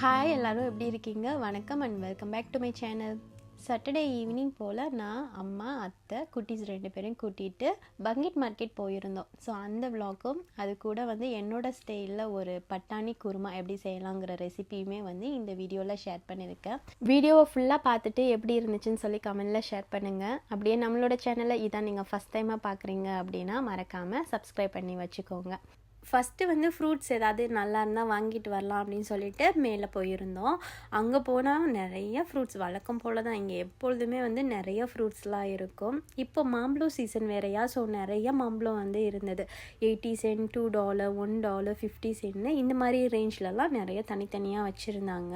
Hi எல்லோரும் எப்படி இருக்கீங்க? வணக்கம் and welcome back to my channel Saturday evening போல் நான் அம்மா அத்தை குட்டீஸ் ரெண்டு பேரையும் கூட்டிகிட்டு பங்கிட் மார்க்கெட் போயிருந்தோம். ஸோ அந்த விலாகும் அது கூட வந்து என்னோட ஸ்டைலில் ஒரு பட்டாணி குருமா எப்படி செய்யலாங்கிற ரெசிபியுமே வந்து இந்த வீடியோவில் ஷேர் பண்ணியிருக்கேன். வீடியோவை ஃபுல்லாக பார்த்துட்டு எப்படி இருந்துச்சுன்னு சொல்லி கமெண்டில் ஷேர் பண்ணுங்கள் அப்படியே நம்மளோட சேனலை இதான் நீங்கள் ஃபஸ்ட் டைமாக பார்க்குறீங்க அப்படின்னா மறக்காமல் சப்ஸ்கிரைப் பண்ணி வச்சுக்கோங்க. ஃபஸ்ட்டு வந்து ஃப்ரூட்ஸ் ஏதாவது நல்லா இருந்தால் வாங்கிட்டு வரலாம் அப்படின்னு சொல்லிட்டு மேலே போயிருந்தோம். அங்கே போனால் நிறைய ஃப்ரூட்ஸ் வழக்கம் போல் தான் இங்கே எப்பொழுதுமே வந்து நிறைய ஃப்ரூட்ஸ்லாம் இருக்கும். இப்போ மாம்பழம் சீசன் வேறையா ஸோ நிறைய மாம்பழம் வந்து இருந்தது. Eighty cent two dollar one dollar fifty சென்ட்னு இந்த மாதிரி ரேஞ்ச்லலாம் நிறைய தனித்தனியாக வச்சுருந்தாங்க.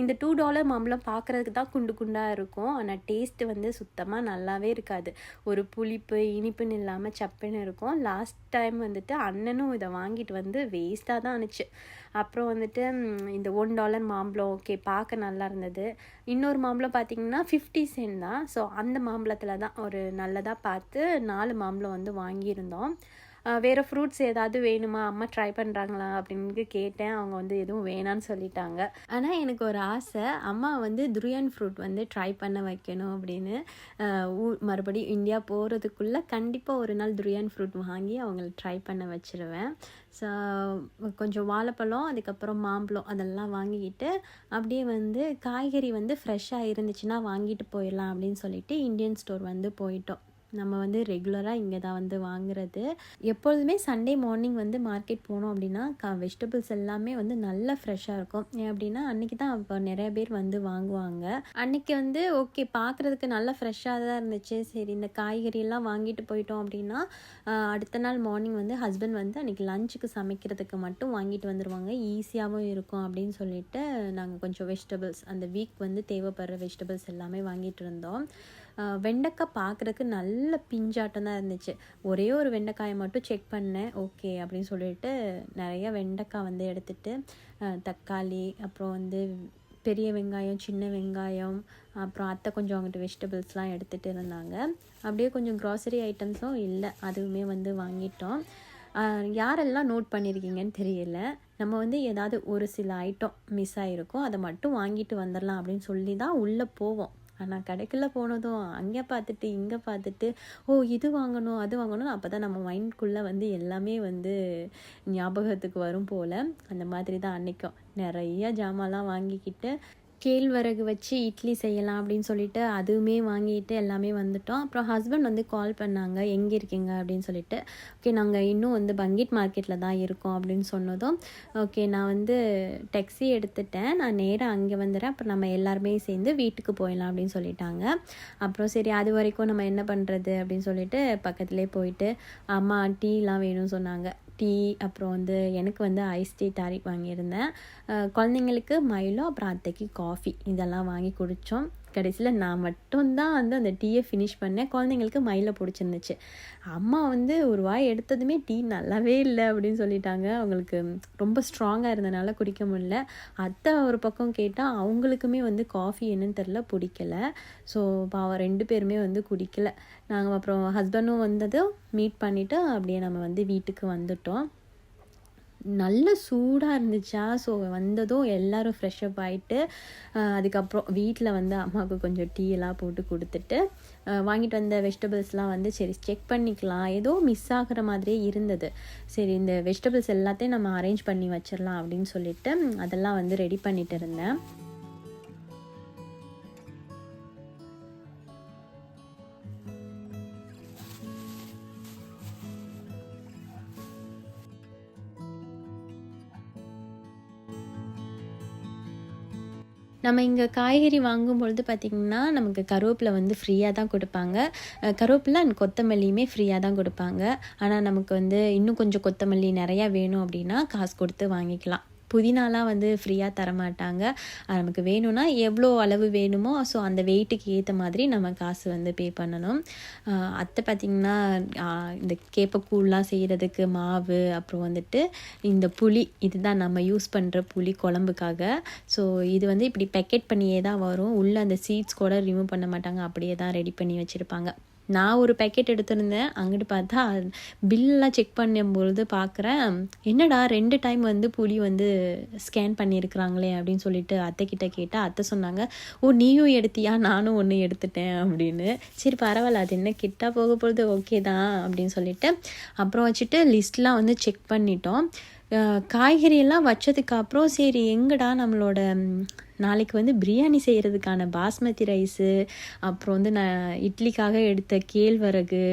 இந்த டூ டாலர் மாம்பழம் பார்க்குறதுக்கு தான் குண்டு குண்டாக இருக்கும். ஆனால் டேஸ்ட்டு வந்து சுத்தமாக நல்லாவே இருக்காது. ஒரு புளிப்பு இனிப்புன்னு இல்லாமல் சப்புன்னு இருக்கும். லாஸ்ட் டைம் வந்துட்டு அண்ணனும் இதை வாங்கிட்டு வந்து வேஸ்ட்டாக தான் ஆணுச்சு அப்புறம் வந்துட்டு இந்த ஒன் டாலர் மாம்பழம் ஓகே பார்க்க நல்லா இருந்தது. இன்னொரு மாம்பழம் பார்த்தீங்கன்னா ஃபிஃப்டி சென்ட் தான். ஸோ அந்த மாம்பழத்தில் தான் ஒரு நல்லதாக பார்த்து நாலு மாம்பழம் வந்து வாங்கியிருந்தோம். வேறு ஃப்ரூட்ஸ் ஏதாவது வேணுமா? அம்மா ட்ரை பண்ணுறாங்களா அப்படின்னு கேட்டேன். அவங்க வந்து எதுவும் வேணான்னு சொல்லிட்டாங்க. ஆனால் எனக்கு ஒரு ஆசை. அம்மா வந்து துரியான் ஃப்ரூட் வந்து ட்ரை பண்ண வைக்கணும் அப்படின்னு மறுபடியும் இந்தியா போகிறதுக்குள்ளே கண்டிப்பாக ஒரு நாள் துரியான் ஃப்ரூட் வாங்கி அவங்கள ட்ரை பண்ண வச்சுருவேன். ஸோ கொஞ்சம் வாழைப்பழம் அதுக்கப்புறம் மாம்பழம் அதெல்லாம் வாங்கிக்கிட்டு அப்படியே வந்து காய்கறி வந்து ஃப்ரெஷ்ஷாக இருந்துச்சுன்னா வாங்கிட்டு போயிடலாம் அப்படின்னு சொல்லிட்டு இந்தியன் ஸ்டோர் வந்து போயிட்டோம். நம்ம வந்து ரெகுலராக இங்கே தான் வந்து வாங்குறது. எப்பொழுதுமே சண்டே மார்னிங் வந்து மார்க்கெட் போனோம் அப்படின்னா க வெஜிடபிள்ஸ் எல்லாமே வந்து நல்லா ஃப்ரெஷ்ஷாக இருக்கும். ஏன் அப்படின்னா அன்றைக்கி தான் இப்போ நிறைய பேர் வந்து வாங்குவாங்க. அன்றைக்கி வந்து ஓகே பார்க்குறதுக்கு நல்லா ஃப்ரெஷ்ஷாக தான் இருந்துச்சு. சரி இந்த காய்கறியெல்லாம் வாங்கிட்டு போயிட்டோம் அப்படின்னா அடுத்த நாள் மார்னிங் வந்து ஹஸ்பண்ட் வந்து அன்றைக்கி லஞ்சுக்கு சமைக்கிறதுக்கு மட்டும் வாங்கிட்டு வந்துடுவாங்க ஈஸியாகவும் இருக்கும் அப்படின்னு சொல்லிட்டு நாங்கள் கொஞ்சம் வெஜிடபிள்ஸ் அந்த வீக் வந்து தேவைப்படுற வெஜிடபிள்ஸ் எல்லாமே வாங்கிட்டு இருந்தோம். வெண்டைக்காய் பார்க்குறதுக்கு நல்ல பிஞ்சாட்டம் தான் இருந்துச்சு. ஒரே ஒரு வெண்டைக்காயை மட்டும் செக் பண்ணேன். ஓகே அப்படின்னு சொல்லிட்டு நிறைய வெண்டைக்காய் வந்து எடுத்துட்டு தக்காளி அப்புறம் வந்து பெரிய வெங்காயம் சின்ன வெங்காயம் அப்புறம் அத்தை கொஞ்சம் அவங்ககிட்ட வெஜிடபிள்ஸ்லாம் எடுத்துகிட்டு இருந்தாங்க. அப்படியே கொஞ்சம் க்ராசரி ஐட்டம்ஸும் இல்லை அதுவுமே வந்து வாங்கிட்டோம். யாரெல்லாம் நோட் பண்ணியிருக்கீங்கன்னு தெரியல. நம்ம வந்து ஏதாவது ஒரு சில ஐட்டம் மிஸ் ஆகிருக்கும் அதை மட்டும் வாங்கிட்டு வந்துடலாம் அப்படின்னு சொல்லி தான் உள்ளே போவோம். ஆனால் கடைக்கில் போனதும் அங்கே பார்த்துட்டு இங்கே பார்த்துட்டு ஓ இது வாங்கணும் அது வாங்கணும் அப்போ தான் நம்ம மைண்ட்குள்ளே வந்து எல்லாமே வந்து ஞாபகத்துக்கு வரும் போல். அந்த மாதிரி தான் அன்றைக்கும் நிறைய ஜாமான்லாம் வாங்கிக்கிட்டு கேழ்வரகு வச்சு இட்லி செய்யலாம் அப்படின்னு சொல்லிட்டு அதுவுமே வாங்கிட்டு எல்லாமே வந்துட்டோம். அப்புறம் ஹஸ்பண்ட் வந்து கால் பண்ணாங்க. எங்கே இருக்கீங்க? அப்படின்னு சொல்லிட்டு. ஓகே நாங்கள் இன்னும் வந்து பங்கிட் மார்க்கெட்டில் தான் இருக்கோம். அப்படின்னு சொன்னதும் ஓகே நான் வந்து டெக்ஸி எடுத்துட்டேன். நான் நேராக அங்கே வந்துடுறேன் அப்புறம் நம்ம எல்லாருமே சேர்ந்து வீட்டுக்கு போயிடலாம். அப்படின்னு சொல்லிட்டாங்க. அப்புறம் சரி அது வரைக்கும் நம்ம என்ன பண்ணுறது அப்படின்னு சொல்லிட்டு பக்கத்துலேயே போயிட்டு அம்மா டீலாம் வேணும்னு சொன்னாங்க. டீ அப்புறம் வந்து எனக்கு வந்து ஐஸ் டீ தாரிக் வாங்கியிருந்தேன். குழந்தைங்களுக்கு மயிலும் அப்புறம் அத்தைக்கு காஃபி இதெல்லாம் வாங்கி குடித்தோம் கடைசியில் நான் மட்டும்தான் வந்து அந்த டீயை ஃபினிஷ் பண்ணேன். குழந்தைங்களுக்கு மயில பிடிச்சிருந்துச்சு. அம்மா வந்து ஒரு வாய் எடுத்ததுமே டீ நல்லாவே இல்லை அப்படின்னு சொல்லிட்டாங்க. அவங்களுக்கு ரொம்ப ஸ்ட்ராங்காக இருந்தனால குடிக்க முடியல. அத்தை ஒரு பக்கம் கேட்டால் அவங்களுக்குமே வந்து காஃபி என்னன்னு தெரில பிடிக்கல. ஸோ பாவம் ரெண்டு பேருமே வந்து குடிக்கல. நாங்கள் அப்புறம் ஹஸ்பண்டும் வந்ததும் மீட் பண்ணிவிட்டு அப்படியே நம்ம வந்து வீட்டுக்கு வந்துட்டோம். நல்ல சூடாக இருந்துச்சா? ஸோ வந்ததும் எல்லோரும் ஃப்ரெஷ்அப் ஆகிட்டு அதுக்கப்புறம் வீட்டில் வந்து அம்மாவுக்கு கொஞ்சம் டீ எல்லாம் போட்டு கொடுத்துட்டு வாங்கிட்டு வந்த வெஜிடபிள்ஸ்லாம் வந்து சரி செக் பண்ணிக்கலாம். ஏதோ மிஸ் ஆகுற மாதிரியே இருந்தது. சரி இந்த வெஜிடபிள்ஸ் எல்லாத்தையும் நம்ம அரேஞ்ச் பண்ணி வச்சிடலாம் அப்படின்னு சொல்லிட்டு அதெல்லாம் வந்து ரெடி பண்ணிட்டு இருந்தேன். நம்ம இங்கே காய்கறி வாங்கும் பொழுது பார்த்திங்கன்னா நமக்கு கருவேப்பிலை வந்து ஃப்ரீயாக தான் கொடுப்பாங்க. கருவேப்பிலை அண்ட் கொத்தமல்லியுமே ஃப்ரீயாக தான் கொடுப்பாங்க. ஆனால் நமக்கு வந்து இன்னும் கொஞ்சம் கொத்தமல்லி நிறையா வேணும் அப்படின்னா காசு கொடுத்து வாங்கிக்கலாம். புதினாலாம் வந்து ஃப்ரீயாக தரமாட்டாங்க. நமக்கு வேணும்னா எவ்வளோ அளவு வேணுமோ ஸோ அந்த வெயிட்டுக்கு ஏற்ற மாதிரி நம்ம காசு வந்து பே பண்ணணும். அத்தை பார்த்திங்கன்னா இந்த கேப்பக்கூழ்லாம் செய்கிறதுக்கு மாவு அப்புறம் வந்துட்டு இந்த புளி இதுதான் நம்ம யூஸ் பண்ணுற புளி குழம்புக்காக. ஸோ இது வந்து இப்படி பேக்கெட் பண்ணியே தான் வரும். உள்ளே அந்த சீட்ஸ் கூட ரிமூவ் பண்ண மாட்டாங்க. அப்படியே தான் ரெடி பண்ணி வச்சுருப்பாங்க. நான் ஒரு பேக்கெட் எடுத்திருந்தேன். அங்கிட்டு பார்த்தா பில்லாம் செக் பண்ணும்பொழுது பார்க்குறேன். என்னடா ரெண்டு டைம் வந்து புளி வந்து ஸ்கேன் பண்ணியிருக்கிறாங்களே அப்படின்னு சொல்லிட்டு அத்தைக்கிட்ட கேட்டால் அத்தை சொன்னாங்க ஓ நீயும் எடுத்தியா? நானும் ஒன்று எடுத்துட்டேன். அப்படின்னு. சரி பரவாயில்ல அது என்ன கிட்டா போக போகிறது ஓகே தான் அப்படின்னு சொல்லிட்டு அப்புறம் வச்சுட்டு லிஸ்ட்லாம் வந்து செக் பண்ணிட்டோம். காய்கறியெல்லாம் வச்சதுக்கு அப்புறம் சரி எங்கடா நம்மளோட நாளைக்கு வந்து பிரியாணி செய்கிறதுக்கான பாஸ்மதி ரைஸு அப்புறம் வந்து நான் இட்லிக்காக எடுத்த கேழ்வரகு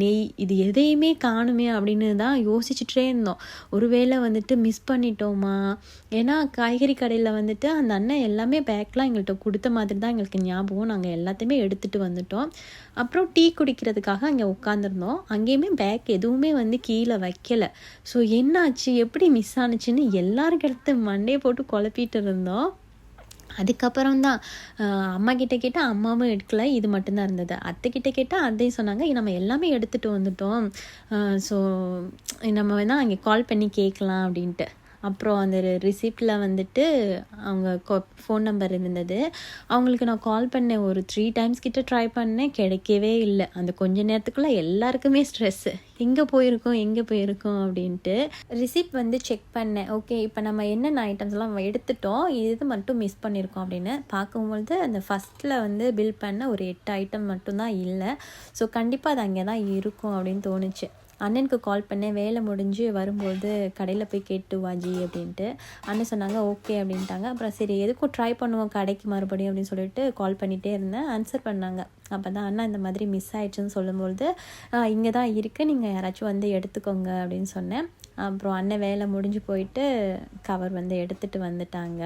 நெய் இது எதையுமே காணுமே அப்படின்னு தான் யோசிச்சுட்டே இருந்தோம். ஒருவேளை வந்துட்டு மிஸ் பண்ணிட்டோமா? ஏன்னா காய்கறி கடையில் வந்துட்டு அந்த அண்ணன் எல்லாமே பேக்லாம் எங்கள்கிட்ட கொடுத்த மாதிரி தான் எங்களுக்கு ஞாபகம். நாங்கள் எல்லாத்தையுமே எடுத்துகிட்டு வந்துட்டோம். அப்புறம் டீ குடிக்கிறதுக்காக அங்கே உட்காந்துருந்தோம் அங்கேயுமே பேக் எதுவுமே வந்து கீழே வைக்கல. ஸோ என்னாச்சு? எப்படி மிஸ் ஆனுச்சுன்னு எல்லாருக்கும் மண்டே போட்டு குழப்பிட்டு இருந்தோம். அதுக்கப்புறம் தான் அம்மா கிட்ட கேட்டால் அம்மாவும் எடுக்கல இது மட்டும்தான் இருந்தது. அத்தைக்கிட்ட கேட்டால் அத்தையும் சொன்னாங்க நம்ம எல்லாமே எடுத்துகிட்டு வந்துட்டோம். ஸோ நம்ம வேணால் அங்கே கால் பண்ணி கேட்கலாம் அப்படின்ட்டு. அப்புறம் அந்த ரிசிப்டில் வந்துட்டு அவங்க ஃபோன் நம்பர் இருந்தது. அவங்களுக்கு நான் கால் பண்ணேன். ஒரு த்ரீ டைம்ஸ் கிட்ட ட்ரை பண்ணேன். கிடைக்கவே இல்லை. அந்த கொஞ்ச நேரத்துக்குள்ளே எல்லாருக்குமே ஸ்ட்ரெஸ்ஸு எங்கே போயிருக்கோம்? எங்கே போயிருக்கோம்? அப்படின்ட்டு ரிசிப்ட் வந்து செக் பண்ணேன். ஓகே இப்போ நம்ம என்னென்ன ஐட்டம்ஸ்லாம் எடுத்துட்டோம்? இது மட்டும் மிஸ் பண்ணியிருக்கோம் அப்படின்னு பார்க்கும்பொழுது அந்த ஃபஸ்ட்டில் வந்து பில் பண்ண ஒரு எட்டு ஐட்டம் மட்டும்தான் இல்லை. ஸோ கண்டிப்பாக அது அங்கே தான் இருக்கும் அப்படின்னு தோணுச்சு. அண்ணனுக்கு கால் பண்ணேன். வேலை முடிஞ்சு வரும்போது கடையில் போய் கேட்டு வாஜி அப்படின்ட்டு. அண்ணன் சொன்னாங்க ஓகே அப்படின்ட்டாங்க. அப்புறம் சரி எதுக்கும் ட்ரை பண்ணுவோம் கடைக்கு மறுபடியும் அப்படின்னு சொல்லிட்டு கால் பண்ணிகிட்டே இருந்தேன். ஆன்சர் பண்ணாங்க. அப்போ தான் அண்ணா இந்த மாதிரி மிஸ் ஆயிடுச்சுன்னு சொல்லும்பொழுது இங்கே தான் இருக்குது நீங்கள் யாராச்சும் வந்து எடுத்துக்கோங்க அப்படின்னு சொன்னேன். அப்புறம் அண்ணன் வேலை முடிஞ்சு போயிட்டு கவர் வந்து எடுத்துகிட்டு வந்துட்டாங்க.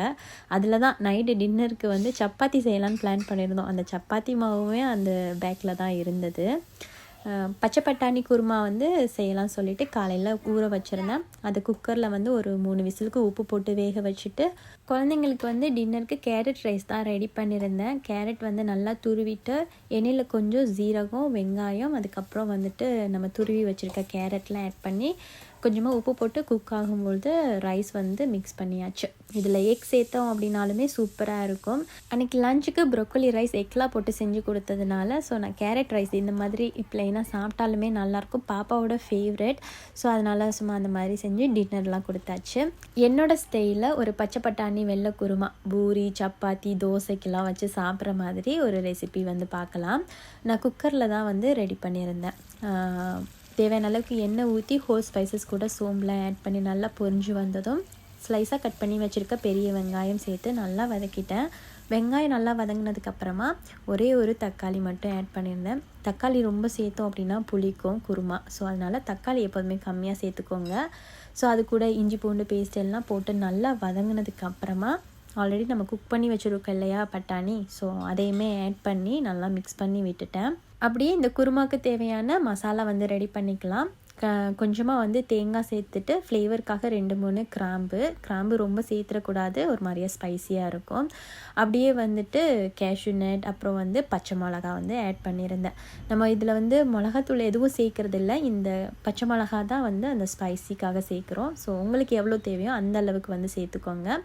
அதில் தான் நைட்டு டின்னருக்கு வந்து சப்பாத்தி செய்யலான்னு பிளான் பண்ணியிருந்தோம். அந்த சப்பாத்தி மாவுமே அந்த பேக்கில் தான் இருந்தது. பச்சை பட்டாணி குருமா வந்து செய்யலாம் சொல்லிட்டு காலையில் ஊற வச்சுருந்தேன். அது குக்கரில் வந்து ஒரு மூணு விசிலுக்கு உப்பு போட்டு வேக வச்சுட்டு குழந்தைங்களுக்கு வந்து டின்னருக்கு கேரட் ரைஸ் தான் ரெடி பண்ணியிருந்தேன். கேரட் வந்து நல்லா துருவிட்டு எண்ணெயில் கொஞ்சம் ஜீரகம் வெங்காயம் அதுக்கப்புறம் வந்துட்டு நம்ம துருவி வச்சுருக்க கேரட்லாம் ஆட் பண்ணி கொஞ்சமாக உப்பு போட்டு குக் ஆகும்பொழுது ரைஸ் வந்து மிக்ஸ் பண்ணியாச்சு. இதில் எக் சேர்த்தோம் அப்படின்னாலுமே சூப்பராக இருக்கும். அன்றைக்கி லஞ்சுக்கு ப்ரொக்கோலி ரைஸ் எக்லாம் போட்டு செஞ்சு கொடுத்ததுனால ஸோ நான் கேரட் ரைஸ் இந்த மாதிரி பிளெயினாக சாப்பிட்டாலுமே நல்லாயிருக்கும். பாப்பாவோட ஃபேவரெட் ஸோ அதனால் சும்மா அந்த மாதிரி செஞ்சு டின்னர்லாம் கொடுத்தாச்சு. என்னோட ஸ்டைலில் ஒரு பச்சை பட்டாணி வெள்ளை குருமா பூரி சப்பாத்தி தோசைக்கெல்லாம் வச்சு சாப்பிட்ற மாதிரி ஒரு ரெசிபி வந்து பார்க்கலாம். நான் குக்கரில் தான் வந்து ரெடி பண்ணியிருந்தேன். தேவையான அளவுக்கு எண்ணெய் ஊற்றி ஹோல் ஸ்பைசஸ் கூட சோம்பில் ஆட் பண்ணி நல்லா பொரிஞ்சு வந்ததும் ஸ்லைஸாக கட் பண்ணி வச்சுருக்க பெரிய வெங்காயம் சேர்த்து நல்லா வதக்கிட்டேன். வெங்காயம் நல்லா வதங்கினதுக்கப்புறமா ஒரே ஒரு தக்காளி மட்டும் ஆட் பண்ணியிருந்தேன். தக்காளி ரொம்ப சேர்த்தோம் அப்படின்னா புளிக்கும் குருமா. ஸோ அதனால் தக்காளி எப்போதுமே கம்மியாக சேர்த்துக்கோங்க. ஸோ அது கூட இஞ்சி பூண்டு பேஸ்ட் எல்லாம் போட்டு நல்லா வதங்கினதுக்கப்புறமா ஆல்ரெடி நம்ம குக் பண்ணி வச்சுருக்கோம் இல்லையா பட்டாணி? ஸோ அதையுமே ஆட் பண்ணி நல்லா மிக்ஸ் பண்ணி விட்டுட்டேன். அப்படியே இந்த குருமாக்கு தேவையான மசாலா வந்து ரெடி பண்ணிக்கலாம். கொஞ்சமாக வந்து தேங்காய் சேர்த்துட்டு ஃப்ளேவருக்காக ரெண்டு மூணு கிராம்பு. கிராம்பு ரொம்ப சேர்த்துடக்கூடாது ஒரு மாதிரியா ஸ்பைசியாக இருக்கும். அப்படியே வந்துட்டு கேஷ்யூ நட் அப்புறம் வந்து பச்சை மிளகா வந்து ஆட் பண்ணியிருந்தேன். நம்ம இதில் வந்து மிளகாத்தூள் எதுவும் சேர்க்கறது இல்லை இந்த பச்சை மிளகா தான் வந்து அந்த ஸ்பைசிக்காக சேர்க்குறோம். ஸோ உங்களுக்கு எவ்வளோ தேவையோ அந்த அளவுக்கு வந்து சேர்த்துக்கோங்க.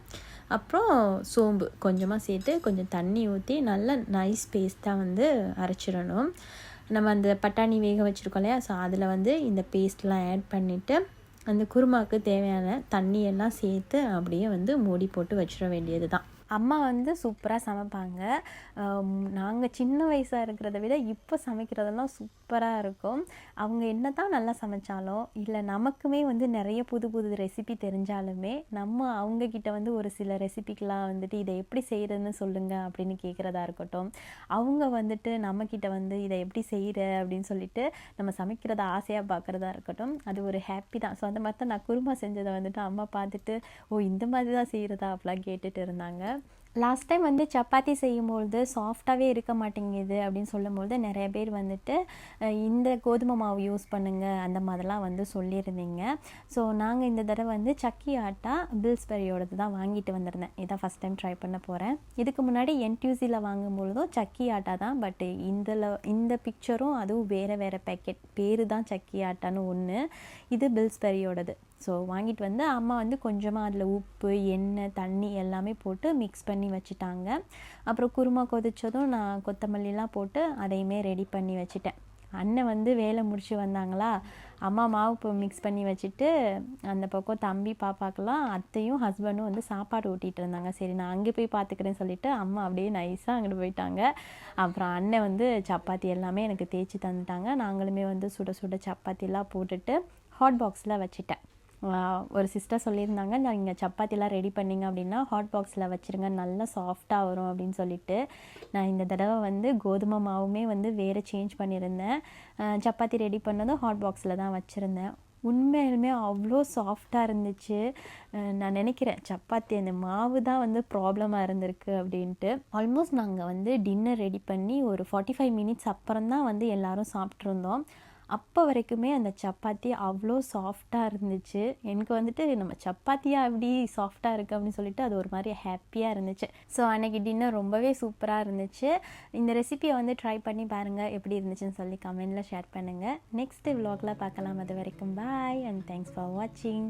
அப்புறம் சோம்பு கொஞ்சமாக சேர்த்து கொஞ்சம் தண்ணி ஊற்றி நல்லா நைஸ் பேஸ்ட்டாக வந்து அரைச்சிடணும். நம்ம அந்த பட்டாணி வேக வச்சுருக்கோம் இல்லையா? ஸோ அதில் வந்து இந்த பேஸ்ட்லாம் ஆட் பண்ணிவிட்டு அந்த குருமாவுக்கு தேவையான தண்ணியெல்லாம் சேர்த்து அப்படியே வந்து மூடி போட்டு வச்சிட வேண்டியது தான் அம்மா வந்து சூப்பராக சமைப்பாங்க. நாங்கள் சின்ன வயசாக இருக்கிறத விட இப்போ சமைக்கிறதெல்லாம் சூப் சூப்பராக இருக்கும். அவங்க என்ன தான் நல்லா சமைச்சாலும் இல்லை நமக்குமே வந்து நிறைய புது புது ரெசிபி தெரிஞ்சாலுமே நம்ம அவங்கக்கிட்ட வந்து ஒரு சில ரெசிபிக்கெலாம் வந்துட்டு இதை எப்படி செய்கிறதுன்னு சொல்லுங்கள் அப்படின்னு கேட்குறதா இருக்கட்டும். அவங்க வந்துட்டு நம்மக்கிட்ட வந்து இதை எப்படி செய்கிற அப்படின்னு சொல்லிட்டு நம்ம சமைக்கிறத ஆசையாக பார்க்குறதா இருக்கட்டும். அது ஒரு ஹாப்பி தான். ஸோ அந்த மாதிரி தான் நான் குருமா செஞ்சதை வந்துட்டு அம்மா பார்த்துட்டு ஓ இந்த மாதிரி தான் செய்கிறதா அப்படிலாம் கேட்டுட்டு இருந்தாங்க. லாஸ்ட் டைம் வந்து சப்பாத்தி செய்யும்பொழுது சாஃப்டாகவே இருக்க மாட்டேங்குது அப்படின்னு சொல்லும்பொழுது நிறைய பேர் வந்துட்டு இந்த கோதுமை மாவு யூஸ் பண்ணுங்கள் அந்த மாதிரிலாம் வந்து சொல்லியிருந்தீங்க. ஸோ நாங்கள் இந்த தடவை வந்து சக்கி ஆட்டா பில்ஸ்பெரியோடது தான் வாங்கிட்டு வந்திருந்தேன். இதான் ஃபஸ்ட் டைம் ட்ரை பண்ண போகிறேன் இதுக்கு முன்னாடி என்டியூசியில் வாங்கும்பொழுதும் சக்கி ஆட்டா தான் பட் இதில் இந்த பிக்சரும் அதுவும் வேறு வேறு பேக்கெட் பேர் தான் சக்கி ஆட்டான்னு ஒன்று இது பில்ஸ்பெரியோடது ஸோ வாங்கிட்டு வந்து அம்மா வந்து கொஞ்சமாக அதில் உப்பு எண்ணெய் தண்ணி எல்லாமே போட்டு மிக்ஸ் பண்ணி வச்சுட்டாங்க. அப்புறம் குருமா கொதித்ததும் நான் கொத்தமல்லிலாம் போட்டு அதையுமே ரெடி பண்ணி வச்சுட்டேன். அண்ணன் வந்து வேலை முடிச்சு வந்தாங்களா? அம்மா மாவு இப்போ மிக்ஸ் பண்ணி வச்சுட்டு அந்த பக்கம் தம்பி பாப்பாக்கெல்லாம் அத்தையும் ஹஸ்பண்டும் வந்து சாப்பாடு ஊட்டிகிட்டு இருந்தாங்க. சரி நான் அங்கே போய் பார்த்துக்கிறேன்னு சொல்லிட்டு அம்மா அப்படியே நைஸாக அங்கிட்டு போயிட்டாங்க. அப்புறம் அண்ணன் வந்து சப்பாத்தி எல்லாமே எனக்கு தேய்ச்சி தந்துட்டாங்க. நாங்களுமே வந்து சுட சுட சப்பாத்திலாம் போட்டுட்டு ஹாட் பாக்ஸில் வச்சுட்டேன். ஒரு சிஸ்டர் சொல்லியிருந்தாங்க நீங்கள் சப்பாத்திலாம் ரெடி பண்ணிங்க அப்படின்னா ஹாட் பாக்ஸில் வச்சுருங்க நல்லா சாஃப்டாக வரும் அப்படின்னு சொல்லிட்டு நான் இந்த தடவை வந்து கோதுமை மாவுமே வந்து வேறு சேஞ்ச் பண்ணியிருந்தேன். சப்பாத்தி ரெடி பண்ணதும் ஹாட் பாக்ஸில் தான் வச்சுருந்தேன். உண்மையிலுமே அவ்வளோ சாஃப்டாக இருந்துச்சு. நான் நினைக்கிறேன் சப்பாத்தி அந்த மாவு தான் வந்து ப்ராப்ளமாக இருந்திருக்கு அப்படின்ட்டு. ஆல்மோஸ்ட் நாங்கள் வந்து டின்னர் ரெடி பண்ணி ஒரு ஃபார்ட்டி ஃபைவ் மினிட்ஸ் அப்புறம் தான் வந்து எல்லோரும் சாப்பிட்ருந்தோம் அப்போ வரைக்குமே அந்த சப்பாத்தி அவ்வளோ சாஃப்டாக இருந்துச்சு. எனக்கு வந்துட்டு நம்ம சப்பாத்தியாக எப்படி சாஃப்டாக இருக்குது அப்படின்னு சொல்லிட்டு அது ஒரு மாதிரி ஹாப்பியாக இருந்துச்சு. ஸோ அன்னைக்கு டின்னர் ரொம்பவே சூப்பராக இருந்துச்சு. இந்த ரெசிபியை வந்து ட்ரை பண்ணி பாருங்கள் எப்படி இருந்துச்சுன்னு சொல்லி கமெண்டில் ஷேர் பண்ணுங்கள் நெக்ஸ்ட் விலாகில் பார்க்கலாம். அது வரைக்கும் பாய் அண்ட் தேங்க்ஸ் ஃபார் வாட்சிங்